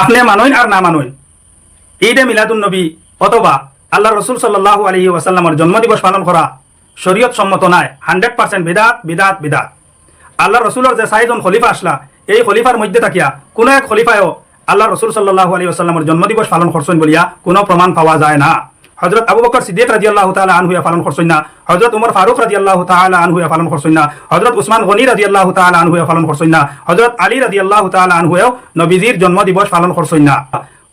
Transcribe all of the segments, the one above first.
আপনি মানুন আর না মানুন ঈদে মিলাদুন নবী অথবা আল্লাহ রসুল সাল্লাহ আলহি ওয়াসাল্লামর জন্মদিবস পালন করা শরীয়ত সম্মত নাই হান্ড্রেড পার্সেন্ট বিদাত বিদাত বিদাত। আল্লাহ রসুলের যে চাৰিজন খলিফা আসলা, এই খলিফার মধ্যে থাকিয়া কোনো এক খলিফায়ও আল্লাহ রসুল সাল্লাহ আলী আসাল্লামর জন্মদিবস পালন করছেন বলিয়া কোনো প্রমাণ পাওয়া যায় না। হজরত আবু বকর সিদ্দিক রাজি আল্লাহ তালা আনহুয়া পালন করছেন না। হজরত উমর ফারুক রাজি আল্লাহ তালা আনহুয়া পালন করছেন না। হজরত উসমান গনি রাজি আল্লাহ তালা আনহুয়া পালন করছেন না। হজরত আলী রাজি আল্লাহ তালা আনহুয়াও নবীজির জন্মদিবস পালন করছেন না।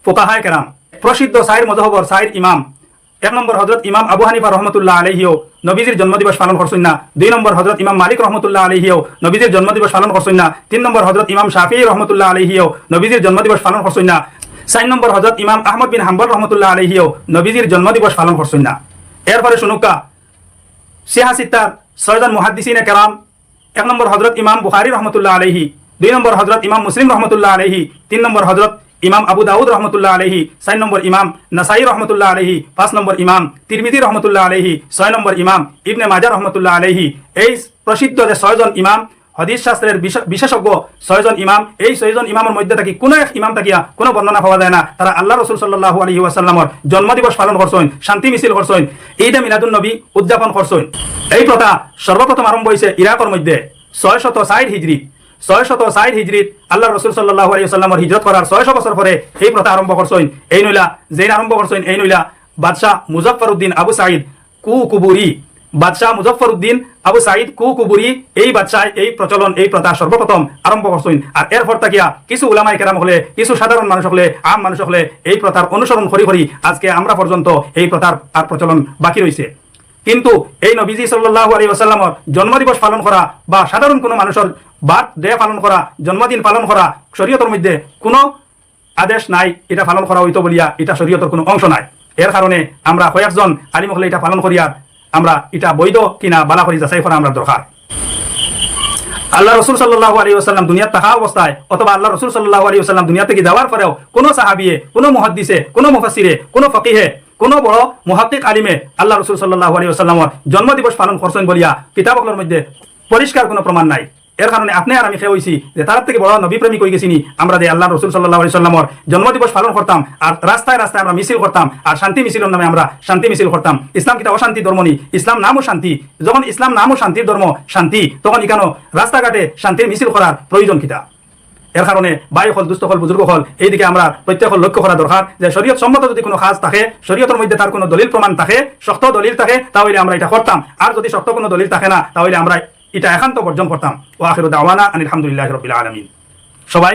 ফোকাহায় কেরাম, প্রসিদ্ধ সাইর মজহবর সাইর ইমাম, এক নম্বর হজরত ইমাম আবু হানিফা রহমতুল্লাহ আলহিও নবীজির জন্মদিবস পালন করছেন না। দুই নম্বর হজরত ইমাম মালিক রহমতুল্লাহ আলহিও নবীজির জন্মদিবস পালন করছেন না। তিন নম্বর হজরত ইমাম শাফি রহমতুল্লাহ আলহিও নবীজির জন্মদিবস পালন করছেন না। চার নম্বর হজরত ইমাম আহমদ বিন হাম্বল রহমতুল্লাহ আলহিও নবীজির জন্মদিবস পালন করছেন না। এরপরে শুনুকা সিহা সিত্তার ছয়জন মুহাদ্দিসিনে কেরাম, এক নম্বর হজরত ইমাম বুখারি রহমতুল্লাহ আলহি দুই নম্বর হজরত ইমাম মুসলিম রহমতুল্লাহ আলহি তিন নম্বর হজরত ইমাম আবু দাউদ রহমতুল্লাহ আলহি চার নম্বর ইমাম নাসাই রহমতুল্লাহ আলহি পাঁচ নম্বর ইমাম তিরমিদি রহমতুল্লাহ আলহি ছয় নম্বর ইমাম ইবনে মাজা রহমতুল্লাহ আলহি এই প্রসিদ্ধ যে ছয়জন ইমাম হদিস শাস্ত্রের বিশেষজ্ঞ ছয়জন ইমাম, এই ছয়জন ইমামের মধ্যে থাকি কোনো এক ইমাম থাকিয়া কোনো বর্ণনা পাওয়া যায় না। তারা আল্লাহ রসুল সাল্লাহ আলহি ওয়াসাল্লামর জন্মদিবস পালন করছেন শান্তি মিছিল করছেন ঈদে মিলাদুল নবী উদযাপন করছেন এই প্রথা সর্বপ্রথম আরম্ভ হয়েছে ইরাকর মধ্যে। ছয় শত ষাট হিজড়ি ছয় শত ষাট হিজড়িত আল্লাহ রসুল সাল্লাহ আলী সাল্লামর হিজরত করার ছয়শো বছর পরে এই প্রথা আরম্ভ করছেন এই নইলা যেই আরম্ভ করছেন এই নইলা বাদশাহ মুজফর উদ্দিন আবু সাইদ কু কুবুরি বাদশাহ মুজফর উদ্দিন আবু সাইদ কু কুবুরি এই বাদশাহ, এই প্রচলন, এই প্রথা সর্বপ্রথম আরম্ভ করছেন। আর এরপর তাকিয়া কিছু উলামাই কেরাম হলে, কিছু সাধারণ মানুষ হলে, আম মানুষ হলে এই প্রথার অনুসরণ করি করি আজকে আমরা পর্যন্ত এই প্রথার আর প্রচলন বাকি রয়েছে কিন্তু এই নবীজি সাল্লাহ আলী আসাল্লামর জন্মদিবস পালন করা বা সাধারণ কোনো মানুষের বার্থ ডে পালন করা, জন্মদিন পালন করা শরীয়তের মধ্যে কোনো আদেশ নাই, এটা পালন করা হইতো বলিয়া এটা শরীয়তের কোনো অংশ নাই। এর কারণে আমরা কয়েকজন আলিম হলে এটা পালন করিয়া আমরা এটা বৈধ কিনা বালা করি যাচাই করা আমরা দরকার আল্লাহ রসুল সাল্লাহ আলী আসাল্লাম দুনিয়াত থাকা অবস্থায় অথবা আল্লাহ রসুল সাল্লাহ আলী আসাল্লাম দুনিয়া থেকে যাওয়ার পরেও কোনো সাহাবিয়ে কোনো মহাদ্দিসে কোনো মুফাসিরে কোনো ফকিহে, কোনো বড় মহাত্মিক আলিমে আল্লাহ রসুল সাল্লাহ আলী আসাল্লামর জন্মদিবস পালন করছেন বলিয়া কিতাবকলের মধ্যে পরিষ্কার কোনো প্রমাণ নাই। এর কারণে আপনি আর আমি খেয়ে হয়েছি যে তার থেকে বড় নবী প্রেমিক হয়ে গেছিনি। আমরা যে আল্লাহ রসুল সাল্লাহ সাল্লামর জন্মদিবস পালন করতাম আর রাস্তায় রাস্তায় আমরা মিছিল করতাম আর শান্তি মিছিলের নামে আমরা শান্তি মিছিল করতাম। ইসলাম কিটা অশান্তি ধর্ম নি? ইসলাম নামও শান্তি। যখন ইসলাম নামও শান্তির ধর্ম, শান্তি, তখন ইকানো রাস্তাঘাটে শান্তির মিছিল করার প্রয়োজন কিটা এর কারণে বায়ু হল, দুস্থ হল, বুজুর্গ হল, এইদিকে আমরা প্রত্যেক লক্ষ্য করা দরকার যে শরীয়ত সম্মত যদি কোনো কাজ থাকে, শরীয়তের মধ্যে তার কোনো দলিল প্রমাণ থাকে, শক্ত দলিল থাকে, তাহলে আমরা এটা করতাম। আর যদি শক্ত কোনো দলিল থাকে না, তাহলে আমরা এটা একান্ত বর্জন করতাম। ও আখির দাওয়ানা আনিল আলহামদুলিল্লাহ রবিল আলমিন।